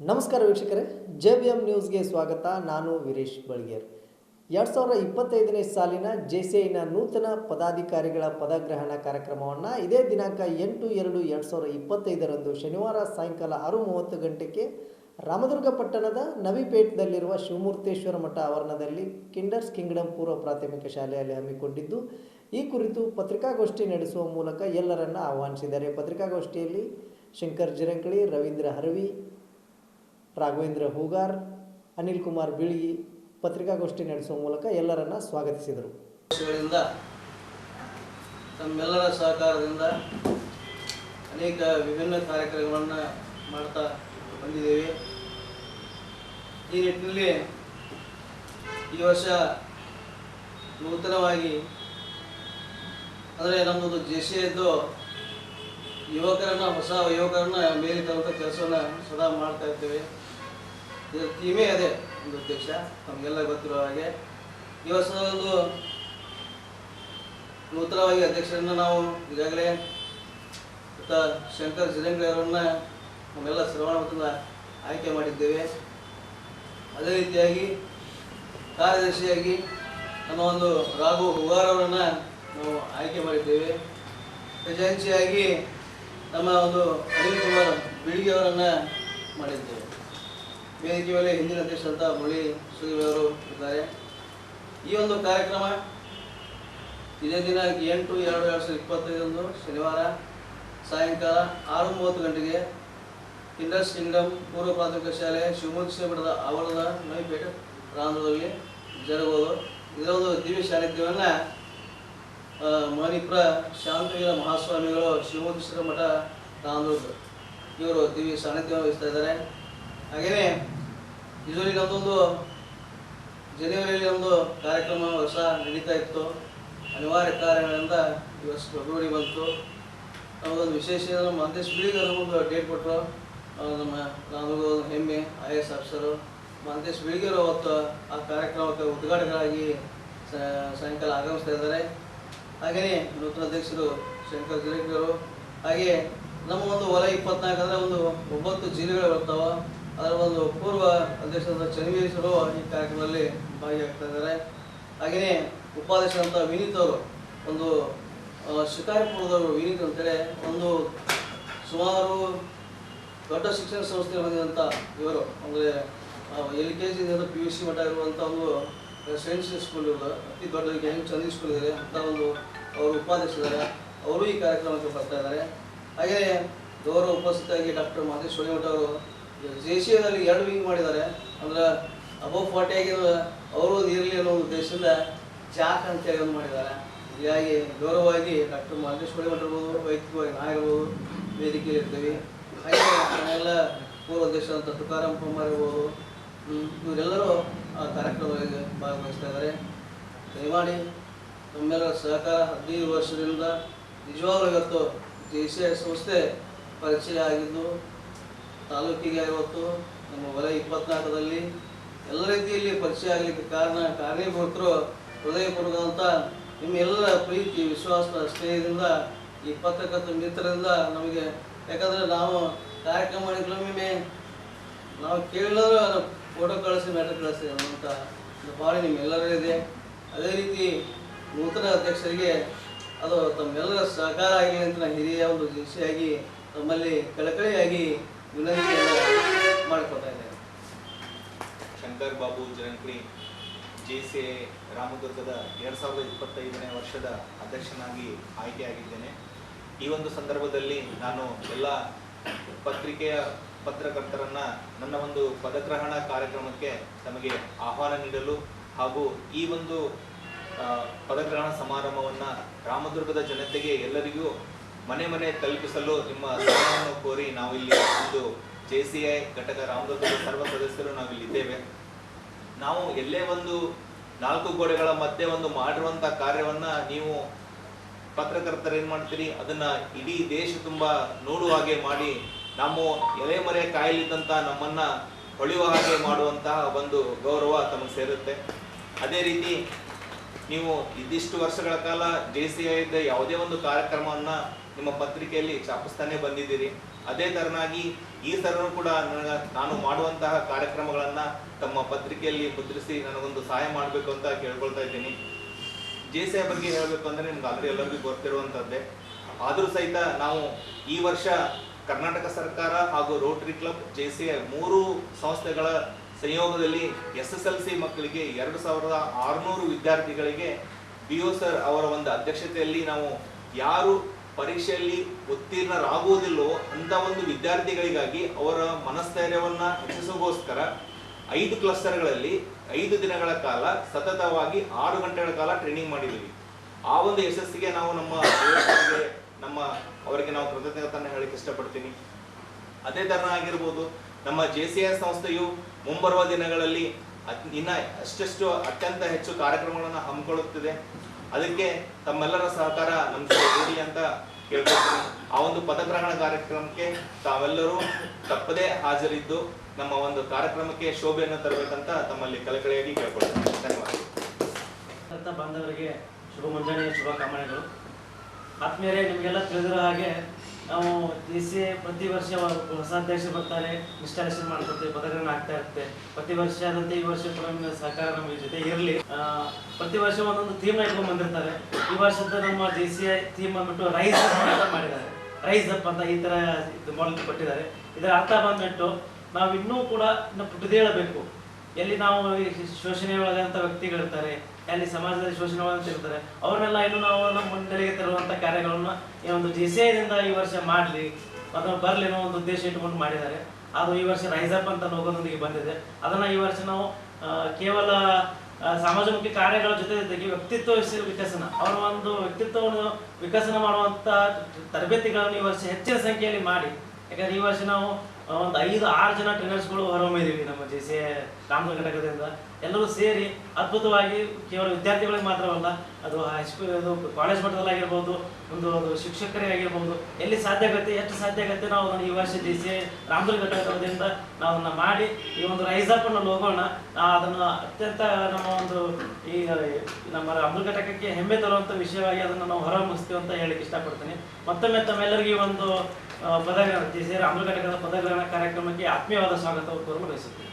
ನಮಸ್ಕಾರ ವೀಕ್ಷಕರೇ J B M ನ್ಯೂಸ್ಗೆ ಸ್ವಾಗತ. ನಾನು ವೀರೇಶ್ ಬಳ್ಗೇರ್ ಎರಡು ಸಾವಿರದ ಇಪ್ಪತ್ತೈದನೇ ಸಾಲಿನ ಜೆ ಸಿ ಐನ ನೂತನ ಪದಾಧಿಕಾರಿಗಳ ಪದಗ್ರಹಣ ಕಾರ್ಯಕ್ರಮವನ್ನು ಇದೇ ದಿನಾಂಕ ಎಂಟು ಎರಡು ಎರಡು ಸಾವಿರದ ಇಪ್ಪತ್ತೈದರಂದು ಶನಿವಾರ ಸಾಯಂಕಾಲ ಆರು ಮೂವತ್ತು ಗಂಟೆಗೆ ರಾಮದುರ್ಗ ಪಟ್ಟಣದ ನವಿಪೇಟದಲ್ಲಿರುವ ಶಿವಮೂರ್ತೇಶ್ವರ ಮಠ ಆವರಣದಲ್ಲಿ ಕಿಂಡರ್ಸ್ ಕಿಂಗ್ಡಮ್ ಪೂರ್ವ ಪ್ರಾಥಮಿಕ ಶಾಲೆಯಲ್ಲಿ ಹಮ್ಮಿಕೊಂಡಿದ್ದು, ಈ ಕುರಿತು ಪತ್ರಿಕಾಗೋಷ್ಠಿ ನಡೆಸುವ ಮೂಲಕ ಎಲ್ಲರನ್ನ ಆಹ್ವಾನಿಸಿದ್ದಾರೆ. ಪತ್ರಿಕಾಗೋಷ್ಠಿಯಲ್ಲಿ ಶಂಕರ್ ಜಿರಂಕಳಿ, ರವೀಂದ್ರ ಹರವಿ ರಾಘವೇಂದ್ರ ಹೂಗಾರ್, ಅನಿಲ್ ಕುಮಾರ್ ಬಿಳಿ ಪತ್ರಿಕಾಗೋಷ್ಠಿ ನಡೆಸುವ ಮೂಲಕ ಎಲ್ಲರನ್ನ ಸ್ವಾಗತಿಸಿದರು. ತಮ್ಮೆಲ್ಲರ ಸಹಕಾರದಿಂದ ಅನೇಕ ವಿಭಿನ್ನ ಕಾರ್ಯಕ್ರಮಗಳನ್ನು ಮಾಡ್ತಾ ಬಂದಿದ್ದೇವೆ. ಈ ನಿಟ್ಟಿನಲ್ಲಿ ಈ ವರ್ಷ ನೂತನವಾಗಿ ಅಂದರೆ ನಮ್ಮದು ಜೆ ಸಿ ಎದ್ದು ಯುವಕರನ್ನು, ಹೊಸ ಯುವಕರನ್ನು ಮೇಲೆ ತರುವಂಥ ಕೆಲಸವನ್ನು ಸದಾ ಮಾಡ್ತಾ ಇರ್ತೇವೆ. ಇದರ ಥೀಮೇ ಅದೇ ಒಂದು ಉದ್ದೇಶ ನಮಗೆಲ್ಲ ಗೊತ್ತಿರೋ ಹಾಗೆ. ಇವತ್ತು ನೂತನವಾಗಿ ಅಧ್ಯಕ್ಷರನ್ನ ನಾವು ಈಗಾಗಲೇ ಶಂಕರ್ ಜಿರಂಗ್ರಿ ಅವರನ್ನ ನಮ್ಮೆಲ್ಲ ಶ್ರವಣ ಆಯ್ಕೆ ಮಾಡಿದ್ದೇವೆ. ಅದೇ ರೀತಿಯಾಗಿ ಕಾರ್ಯದರ್ಶಿಯಾಗಿ ನಮ್ಮ ಒಂದು ರಾಘು ಹುಗಾರ್ ಅವರನ್ನ ನಾವು ಆಯ್ಕೆ ಮಾಡಿದ್ದೇವೆ. ಖಜಾಂಚಿಯಾಗಿ ನಮ್ಮ ಒಂದು ಅನಿಲ್ ಕುಮಾರ್ ಬಿಳಿಗೆ ಅವರನ್ನು ಮಾಡಿದ್ದೇವೆ. ವೇದಿಕೆ ಮೇಲೆ ಹಿಂದಿನ ಅಧ್ಯಕ್ಷರಂತ ಮುಳಿ ಸುಧೀರ್ ಅವರು ಇದ್ದಾರೆ. ಈ ಒಂದು ಕಾರ್ಯಕ್ರಮ ಇದೇ ದಿನ ಎಂಟು ಎರಡು ಎರಡು ಸಾವಿರದ ಇಪ್ಪತ್ತೈದರಂದು ಶನಿವಾರ ಸಾಯಂಕಾಲ ಆರು ಮೂವತ್ತು ಗಂಟೆಗೆ ಇಂಡಸ್ ಕಿಂಗ್ಡಮ್ ಪೂರ್ವ ಪ್ರಾಥಮಿಕ ಶಾಲೆ ಶಿವಮೊಗ್ಗ ಮಠದ ಆವರಣದ ನೈಪೇಟೆ ಪ್ರಾಂತದಲ್ಲಿ ಜರುಗುವುದು. ಇದರ ಒಂದು ದಿವ್ಯ ಸಾನ್ನಿಧ್ಯವನ್ನು ಮಣಿಪುರ ಶಾಂತವೀರ ಮಹಾಸ್ವಾಮಿಗಳು ಶಿವಮೊಗ್ಗ ಮಠ ರಾಮದುರ್ಗ ಇವರು ದಿವ್ಯ ಸಾನ್ನಿಧ್ಯ ವಹಿಸ್ತಾ ಇದ್ದಾರೆ. ಹಾಗೆಯೇ ಯೂಶಲಿ ನಮ್ಮದೊಂದು ಜನವರಿಯಲ್ಲಿ ಒಂದು ಕಾರ್ಯಕ್ರಮ ವರ್ಷ ನಡೀತಾ ಇತ್ತು. ಅನಿವಾರ್ಯ ಕಾರ್ಯಗಳಿಂದ ಇವತ್ತು ಫೆಬ್ರವರಿ ಬಂತು. ನಮಗೊಂದು ವಿಶೇಷ ನಮ್ಮ ಒಂದು ಬಿಳಿಗ ಒಂದು ಡೇಟ್ ಕೊಟ್ಟರು ನಮ್ಮ ಒಂದು ಹೆಮ್ಮೆ ಐ ಎಸ್ ಆಫೀಸರು ಮಂತೇಶ್ ಬಿಳಿಗರು ಅವತ್ತು ಆ ಕಾರ್ಯಕ್ರಮಕ್ಕೆ ಉದ್ಘಾಟಕರಾಗಿ ಸಾಯಂಕಾಲ ಆಗಮಿಸ್ತಾ ಇದ್ದಾರೆ. ಹಾಗೆಯೇ ನೂತನ ಅಧ್ಯಕ್ಷರು ಶಂಕರ್ ಜಿರಗಿಯವರು ಹಾಗೆ ನಮ್ಮ ಒಂದು ವಲಯ ಇಪ್ಪತ್ನಾಲ್ಕು ಅಂದರೆ ಒಂದು ಒಂಬತ್ತು ಜಿಲ್ಲೆಗಳು ಬರ್ತಾವೆ. ಅದರ ಒಂದು ಪೂರ್ವ ಅಧ್ಯಕ್ಷರಾದ ಚನ್ನವೀರೇಶ್ವರು ಈ ಕಾರ್ಯಕ್ರಮದಲ್ಲಿ ಭಾಗಿಯಾಗ್ತಾ ಇದ್ದಾರೆ. ಹಾಗೆಯೇ ಉಪಾಧ್ಯಕ್ಷರಂತ ವಿನೀತ್ ಅವರು ಒಂದು ಶಿಕಾರಿಪುರದವರು ವಿನೀತ್ ಅಂತೇಳಿ ಒಂದು ಸುಮಾರು ದೊಡ್ಡ ಶಿಕ್ಷಣ ಸಂಸ್ಥೆ ಹೊಂದಿದಂಥ ಇವರು. ಅಂದರೆ ಎಲ್ ಕೆ ಜಿಯಿಂದ ಪಿ ಯು ಸಿ ಮಟ್ಟ ಇರುವಂಥ ಒಂದು ಸೈನ್ಸ್ ಸ್ಕೂಲ್ ಇರೋದು ಅತಿ ದೊಡ್ಡ ಹೆಂಗ್ ಚಂದಿ ಸ್ಕೂಲ್ ಇದೆ. ಅಂತ ಒಂದು ಅವರು ಉಪಾಧ್ಯಕ್ಷರಿದ್ದಾರೆ ಅವರು ಈ ಕಾರ್ಯಕ್ರಮಕ್ಕೆ ಬರ್ತಾ ಇದ್ದಾರೆ. ಹಾಗೆಯೇ ಗೌರವ ಉಪಸ್ಥಿತಿಯಾಗಿ ಡಾಕ್ಟರ್ ಮಾದೇಶ್ವರಿ ಸೋಳಿಮಠ ಅವರು ಎದಲ್ಲಿ ಎರಡು ವಿಂಗ್ ಮಾಡಿದ್ದಾರೆ. ಅಂದ್ರೆ ಅಬೌವ್ ಫಾರ್ಟಿ ಆಗಿರೋ ಅವರು ಇರಲಿ ಅನ್ನೋ ಉದ್ದೇಶದಿಂದ ಜಾಕ್ ಅಂತ ಹೇಳಿ ಮಾಡಿದ್ದಾರೆ. ಹೀಗಾಗಿ ಗೌರವವಾಗಿ ಡಾಕ್ಟರ್ ಮಹೇಶ್ ಸೋಳಿಮಠ ಇರ್ಬೋದು ವೈಯಕ್ತಿಕವಾಗಿ ನಾ ಇರ್ಬೋದು ವೇದಿಕೆಯಲ್ಲಿ ಇರ್ತೀವಿ. ಹಾಗೆ ಮನೆಯೆಲ್ಲ ಪೂರ್ವ ದೇಶದಂಥ ತುಕಾರಾಮ್ ಕುಮಾರ್ ಇರ್ಬೋದು ಇವರೆಲ್ಲರೂ ಆ ಕಾರ್ಯಕ್ರಮದಲ್ಲಿ ಭಾಗವಹಿಸ್ತಾ ಇದ್ದಾರೆ. ದಯಮಾಡಿ ನಮ್ಮೆಲ್ಲರ ಸಹಕಾರ ಹದಿನೈದು ವರ್ಷದಿಂದ ನಿಜವಾಗ್ಲೂ ಇವತ್ತು ದೇಶೀಯ ಸಂಸ್ಥೆ ಪರಿಚಯ ಆಗಿದ್ದು ತಾಲೂಕಿಗೆ ಇವತ್ತು ನಮ್ಮ ವಲಯ ಇಪ್ಪತ್ನಾಲ್ಕರಲ್ಲಿ ಎಲ್ಲ ರೀತಿಯಲ್ಲಿ ಪರಿಚಯ ಆಗಲಿಕ್ಕೆ ಕಾರಣ ಕಾರ್ಯಭೂತರು ಹೃದಯಪೂರ್ವಕಂತ ನಿಮ್ಮ ಎಲ್ಲರ ಪ್ರೀತಿ, ವಿಶ್ವಾಸ, ಸ್ನೇಹದಿಂದ ಈ ಪತ್ರಕರ್ತ ಮಿತ್ರರಿಂದ ನಮಗೆ ಯಾಕಂದರೆ ನಾವು ಕಾರ್ಯಕ್ರಮ ಮಾಡಿದ್ರೊಮ್ಮೆ ನಾವು ಅದನ್ನು ಫೋಟೋ ಕಳಿಸಿ ಮ್ಯಾಟರ್ ಕಳಿಸಿ ಅನ್ನುವಂಥ ಭಾವನೆ ನಿಮ್ಮೆಲ್ಲರಿದೆ ಅದೇ ರೀತಿ ನೂತನ ಅಧ್ಯಕ್ಷರಿಗೆ ಅದು ತಮ್ಮೆಲ್ಲರ ಸಹಕಾರ ಆಗಲಿ ಅಂತ ಹಿರಿಯ ಒಂದು ದಿಶೆಯಾಗಿ ತಮ್ಮಲ್ಲಿ ಕಳಕಳಿಯಾಗಿ ಇದ್ದೇನೆ ಶಂಕರ್ ಬಾಬು ಜರಂಕ್ರಿ ಜೆ ಸಿ ಎ ರಾಮದುರ್ಗದ ಎರಡು ಸಾವಿರದ ಇಪ್ಪತ್ತೈದನೇ ವರ್ಷದ ಅಧ್ಯಕ್ಷನಾಗಿ ಆಯ್ಕೆಯಾಗಿದ್ದೇನೆ. ಈ ಒಂದು ಸಂದರ್ಭದಲ್ಲಿ ನಾನು ಎಲ್ಲ ಪತ್ರಿಕೆಯ ಪತ್ರಕರ್ತರನ್ನ ನನ್ನ ಒಂದು ಪದಗ್ರಹಣ ಕಾರ್ಯಕ್ರಮಕ್ಕೆ ತಮಗೆ ಆಹ್ವಾನ ನೀಡಲು ಹಾಗೂ ಈ ಒಂದು ಪದಗ್ರಹಣ ಸಮಾರಂಭವನ್ನು ರಾಮದುರ್ಗದ ಜನತೆಗೆ ಎಲ್ಲರಿಗೂ ಮನೆ ಮನೆ ತಲುಪಿಸಲು ನಿಮ್ಮ ಸಹಾಯವನ್ನು ಕೋರಿ ನಾವಿಲ್ಲಿ ಒಂದು ಜೆ ಸಿ ಐ ಘಟಕ ರಾಮದುರ್ಗದ ಸರ್ವ ಸದಸ್ಯರು ನಾವಿಲ್ಲಿದ್ದೇವೆ ನಾವು ಎಲ್ಲೇ ಒಂದು ನಾಲ್ಕು ಗೋಡೆಗಳ ಮಧ್ಯೆ ಒಂದು ಮಾಡಿರುವಂತ ಕಾರ್ಯವನ್ನ ನೀವು ಪತ್ರಕರ್ತರು ಏನ್ ಮಾಡ್ತೀರಿ? ಅದನ್ನ ಇಡೀ ದೇಶ ತುಂಬಾ ನೋಡುವ ಹಾಗೆ ಮಾಡಿ ನಮ್ಮ ಎಲೆ ಮರೆ ಕಾಯಲಿದ್ದಂತ ನಮ್ಮನ್ನ ಹೊಳೆಯುವ ಹಾಗೆ ಮಾಡುವಂತಹ ಒಂದು ಗೌರವ ತಮಗೆ ಸೇರುತ್ತೆ. ಅದೇ ರೀತಿ ನೀವು ಇದಿಷ್ಟು ವರ್ಷಗಳ ಕಾಲ ಜೆ ಸಿ ಐದ ಯಾವುದೇ ಒಂದು ಕಾರ್ಯಕ್ರಮವನ್ನ ನಿಮ್ಮ ಪತ್ರಿಕೆಯಲ್ಲಿ ಛಾಪಿಸ್ತಾನೆ ಬಂದಿದ್ದೀರಿ. ಅದೇ ತರನಾಗಿ ಈ ಸಲನೂ ಕೂಡ ನನಗ ನಾನು ಮಾಡುವಂತಹ ಕಾರ್ಯಕ್ರಮಗಳನ್ನ ತಮ್ಮ ಪತ್ರಿಕೆಯಲ್ಲಿ ಮುದ್ರಿಸಿ ನನಗೊಂದು ಸಹಾಯ ಮಾಡಬೇಕು ಅಂತ ಕೇಳ್ಕೊಳ್ತಾ ಇದ್ದೀನಿ. ಜೆ ಸಿ ಐ ಬಗ್ಗೆ ಹೇಳಬೇಕು ಅಂದ್ರೆ ನಿಮ್ಗೆ ಆಲ್ರೆಡಿ ಎಲ್ಲರಿಗೂ ಗೊತ್ತಿರುವಂತದ್ದೇ. ಆದರೂ ಸಹಿತ ನಾವು ಈ ವರ್ಷ ಕರ್ನಾಟಕ ಸರ್ಕಾರ ಹಾಗೂ rotary club J C I ಮೂರು ಸಂಸ್ಥೆಗಳ ಸಂಯೋಗದಲ್ಲಿ ಎಸ್ ಎಸ್ ಎಲ್ ಸಿ ಮಕ್ಕಳಿಗೆ ಎರಡು ಸಾವಿರದ ಆರುನೂರು ವಿದ್ಯಾರ್ಥಿಗಳಿಗೆ ಬಿ ಒ ಸರ್ ಅವರ ಒಂದು ಅಧ್ಯಕ್ಷತೆಯಲ್ಲಿ ನಾವು ಯಾರು ಪರೀಕ್ಷೆಯಲ್ಲಿ ಉತ್ತೀರ್ಣರಾಗುವುದಿಲ್ಲವೋ ಅಂತ ಒಂದು ವಿದ್ಯಾರ್ಥಿಗಳಿಗಾಗಿ ಅವರ ಮನಸ್ಥೈರ್ಯವನ್ನ ಹೆಚ್ಚಿಸೋಗೋಸ್ಕರ ಐದು ಕ್ಲಸ್ಟರ್ಗಳಲ್ಲಿ ಐದು ದಿನಗಳ ಕಾಲ ಸತತವಾಗಿ ಆರು ಗಂಟೆಗಳ ಕಾಲ ಟ್ರೈನಿಂಗ್ ಮಾಡಿದ್ದೀವಿ. ಆ ಒಂದು ಯಶಸ್ಸಿಗೆ ನಾವು ನಮ್ಮ ನಮ್ಮ ಅವರಿಗೆ ನಾವು ಕೃತಜ್ಞತೆಯನ್ನು ಹೇಳಕ್ಕೆ ಇಷ್ಟಪಡ್ತೀನಿ. ಅದೇ ತರಹ ಆಗಿರ್ಬೋದು ನಮ್ಮ ಜೆ ಸಿ ಸಂಸ್ಥೆಯು ಮುಂಬರುವ ದಿನಗಳಲ್ಲಿ ಇನ್ನ ಅಷ್ಟೆಷ್ಟು ಅತ್ಯಂತ ಹೆಚ್ಚು ಕಾರ್ಯಕ್ರಮಗಳನ್ನು ಹಮ್ಮಿಕೊಳ್ಳುತ್ತಿದೆ. ಅದಕ್ಕೆ ತಮ್ಮೆಲ್ಲರ ಸಹಕಾರ ನಮ್ಗೆ ಇರಲಿ ಅಂತ ಕೇಳ್ಕೊಳ್ತೀನಿ. ಆ ಒಂದು ಪದಗ್ರಹಣ ಕಾರ್ಯಕ್ರಮಕ್ಕೆ ತಾವೆಲ್ಲರೂ ತಪ್ಪದೇ ಹಾಜರಿದ್ದು ನಮ್ಮ ಒಂದು ಕಾರ್ಯಕ್ರಮಕ್ಕೆ ಶೋಭೆಯನ್ನು ತರಬೇಕಂತ ತಮ್ಮಲ್ಲಿ ಕಳಕಳಿಯಾಗಿ ಕೇಳ್ಕೊಳ್ತೀನಿ. ಧನ್ಯವಾದ. ಬಾಂಧವರಿಗೆ ಶುಭ ಮುಂಜಾನೆ ಶುಭ ಕಾಮನೆಗಳು. ಆತ್ಮೀಯರೇ, ನಿಮಗೆಲ್ಲ ತಿಳಿದಿರೋ ಹಾಗೆ ನಾವು ಡಿ ಸಿ ಪ್ರತಿ ವರ್ಷ ಹೊಸ ಅಧ್ಯಕ್ಷರು ಬರ್ತಾರೆ, ಇನ್ಸ್ಟಾಲೇಷನ್ ಮಾಡ್ಕೊಡ್ತೇವೆ ಪದಗಳನ್ನ ಆಗ್ತಾ ಇರುತ್ತೆ. ಪ್ರತಿ ವರ್ಷ ಆದಂತೆ ಈ ವರ್ಷ ಕೂಡ ನಿಮ್ಮ ಸಹಕಾರ ನಮ್ಮ ಜೊತೆ ಇರಲಿ. ಪ್ರತಿ ವರ್ಷ ಒಂದೊಂದು ಥೀಮ್ ಇಟ್ಕೊಂಡು ಬಂದಿರ್ತಾರೆ. ಈ ವರ್ಷದ ನಮ್ಮ ಡಿ ಸಿ ಐ ಥೀಮ್ ಬಂದ್ಬಿಟ್ಟು ರೈಸ್ ಅಂತ ಮಾಡಿದ್ದಾರೆ. ರೈಸ್ ಅಪ್ ಅಂತ ಈ ತರ ಇದು ಮಾಡಲ್ ಕೊಟ್ಟಿದ್ದಾರೆ. ಇದರ ಅರ್ಥ ಬಂದ್ಬಿಟ್ಟು ನಾವು ಇನ್ನೂ ಕೂಡ ಇನ್ನು ಪುಟ್ಟದೇಳಬೇಕು ಎಲ್ಲಿ ನಾವು ಶೋಷಣೆ ಒಳಗಂತ ವ್ಯಕ್ತಿಗಳಿರ್ತಾರೆ ಎಲ್ಲಿ ಸಮಾಜದಲ್ಲಿ ಶೋಷಣೆಗಳನ್ನು ಇರ್ತಾರೆ ಅವ್ರನ್ನೆಲ್ಲ ಇನ್ನು ನಾವು ನಮ್ಮ ಮುನ್ನೆಲೆಗೆ ತರುವಂತ ಕಾರ್ಯಗಳನ್ನ ಈ ಒಂದು ಜಿ ಸಿ ಐದಿಂದ ಈ ವರ್ಷ ಮಾಡಲಿ ಅದನ್ನು ಬರಲಿ ಅನ್ನೋ ಒಂದು ಉದ್ದೇಶ ಇಟ್ಕೊಂಡು ಮಾಡಿದ್ದಾರೆ. ಅದು ಈ ವರ್ಷ ರೈಸ್ ಅಪ್ ಅಂತ ಲೋಗೋದೊಂದಿಗೆ ಬಂದಿದೆ. ಅದನ್ನ ಈ ವರ್ಷ ನಾವು ಕೇವಲ ಸಮಾಜಮುಖಿ ಕಾರ್ಯಗಳ ಜೊತೆ ಜೊತೆಗೆ ವ್ಯಕ್ತಿತ್ವ ವಿಕಸನ, ಅವರ ಒಂದು ವ್ಯಕ್ತಿತ್ವವನ್ನು ವಿಕಸನ ಮಾಡುವಂತ ತರಬೇತಿಗಳನ್ನು ಈ ವರ್ಷ ಹೆಚ್ಚಿನ ಸಂಖ್ಯೆಯಲ್ಲಿ ಮಾಡಿ. ಯಾಕಂದ್ರೆ ಈ ವರ್ಷ ನಾವು ಒಂದು ಐದು, ಆರು ಜನ ಟ್ರೈನರ್ಸ್ಗಳು ಹೊರಹೊಮ್ಮಿದ್ದೀವಿ ನಮ್ಮ ಜೆ ಸಿ ರಾಮದ ಘಟಕದಿಂದ ಎಲ್ಲರೂ ಸೇರಿ ಅದ್ಭುತವಾಗಿ ಕೇವಲ ವಿದ್ಯಾರ್ಥಿಗಳಿಗೆ ಮಾತ್ರವಲ್ಲ, ಅದು ಹೈಸ್ಕೂಲ್ ಅದು ಕಾಲೇಜ್ ಮಟ್ಟದಲ್ಲಾಗಿರ್ಬೋದು, ಒಂದು ಒಂದು ಶಿಕ್ಷಕರೇ ಆಗಿರ್ಬೋದು, ಎಲ್ಲಿ ಸಾಧ್ಯ ಆಗುತ್ತೆ, ಎಷ್ಟು ಸಾಧ್ಯ ಆಗುತ್ತೆ ನಾವು ಈ ವರ್ಷ ಡಿ ಸಿ ರಾಮದುರ್ಗ ಘಟಕದಿಂದ ನಾವು ಅದನ್ನ ಮಾಡಿ ಈ ಒಂದು ರೈಸ್ ಅಪ್ ಅನ್ನು ಅದನ್ನು ಅತ್ಯಂತ ನಮ್ಮ ಒಂದು ಈ, ನಮ್ಮ ರಾಮದುರ್ಗ ಘಟಕಕ್ಕೆ ಹೆಮ್ಮೆ ತರುವಂತ ವಿಷಯವಾಗಿ ಅದನ್ನು ನಾವು ಹೊರಹೊಮ್ಮಿಸ್ತೀವಿ ಅಂತ ಹೇಳಕ್ಕೆ ಇಷ್ಟಪಡ್ತೀನಿ. ಮತ್ತೊಮ್ಮೆ ತಮ್ಮೆಲ್ಲರಿಗೂ ಈ ಒಂದು ಜೆ ಸಿ ರಾಮದುರ್ಗ ಘಟಕದ ಪದಗ್ರಹಣ ಕಾರ್ಯಕ್ರಮಕ್ಕೆ ಆತ್ಮೀಯವಾದ ಸ್ವಾಗತವನ್ನು ಕೋರಲು ಬಯಸುತ್ತೇನೆ